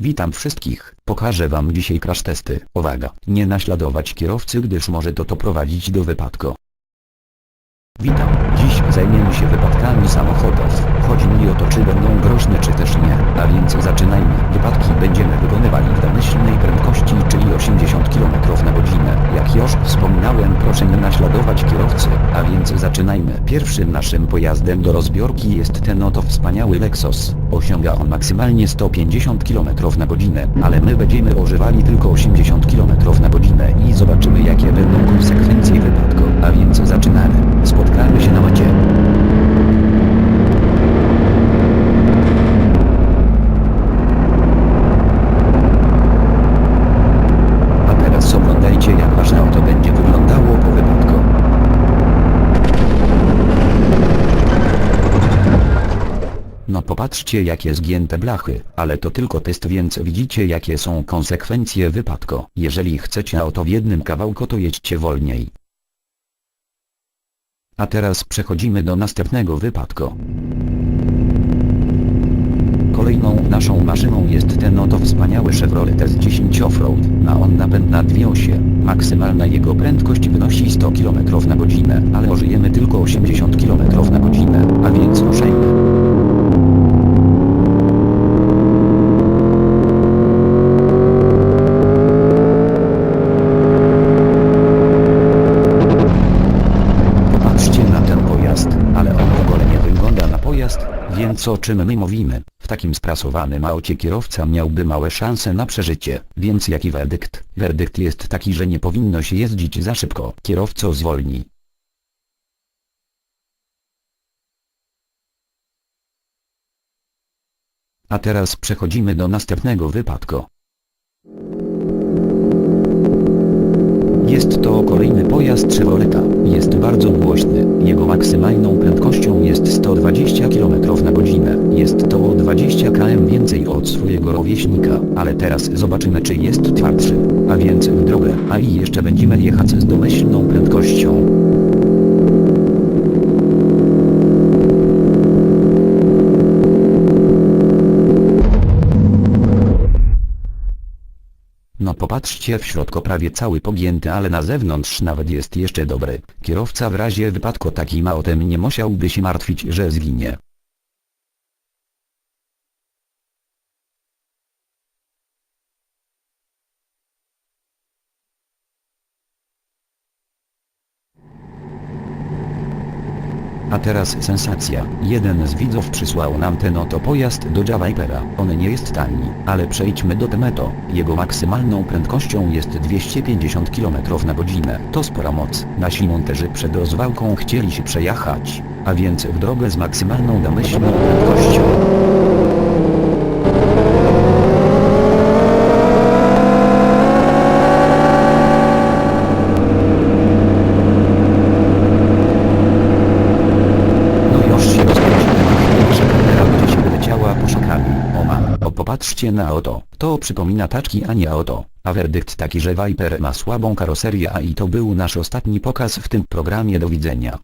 Witam wszystkich, pokażę wam dzisiaj crash testy. Uwaga, nie naśladować kierowcy gdyż może to to prowadzić do wypadku. Witam, dziś zajmiemy się wypadkami samochodów. Chodzi mi o to czy będą groźne czy też nie, a więc zaczynajmy. Wypadki będziemy wykonywali nie naśladować kierowcy, a więc zaczynajmy. Pierwszym naszym pojazdem do rozbiorki jest ten oto wspaniały Lexus. Osiąga on maksymalnie 150 km na godzinę, ale my będziemy używali tylko 80 km na godzinę i zobaczymy jakie będą konsekwencje wypadku. A więc zaczynamy. Spotkamy się na mecie. A teraz oglądajcie jak wasze auto będzie wyglądało po wypadku. No popatrzcie jakie zgięte blachy, ale to tylko test więc widzicie jakie są konsekwencje wypadku. Jeżeli chcecie auto w jednym kawałku to jedźcie wolniej. A teraz przechodzimy do następnego wypadku. Kolejną naszą maszyną jest ten oto wspaniały Chevrolet S10 Offroad. Ma on napęd na dwie osie. Maksymalna jego prędkość wynosi 100 km na godzinę, ale użyjemy tylko 80 km na godzinę, a więc ruszajmy. Popatrzcie na ten pojazd, ale on w ogóle nie wygląda na pojazd, więc o czym my mówimy? W takim sprasowanym aucie kierowca miałby małe szanse na przeżycie, więc jaki werdykt? Werdykt jest taki, że nie powinno się jeździć za szybko. Kierowco zwolni. A teraz przechodzimy do następnego wypadku. Jest to kolejny pojazd Chevroleta. Jest bardzo głośny. Jego maksymalną prędkością jest 120 km na godzinę. Jest to o 20 km więcej od swojego rówieśnika. Ale teraz zobaczymy czy jest twardszy. A więc w drogę. A i jeszcze będziemy jechać z domyślną prędkością. No popatrzcie w środku prawie cały pogięty ale na zewnątrz nawet jest jeszcze dobry. Kierowca w razie wypadku takim autem nie musiałby się martwić że zginie. A teraz sensacja. Jeden z widzów przysłał nam ten oto pojazd do Vipera. On nie jest tani, ale przejdźmy do Temeto. Jego maksymalną prędkością jest 250 km na godzinę. To spora moc. Nasi monterzy przed rozwałką chcieli się przejechać, a więc w drogę z maksymalną domyślną prędkością. No już się rozpędzimy, nasza kamera gdzieś wyleciała poszukami. O ma, o popatrzcie na oto, to przypomina taczki a nie auto. A werdykt taki, że Viper ma słabą karoserię a i to był nasz ostatni pokaz w tym programie do widzenia.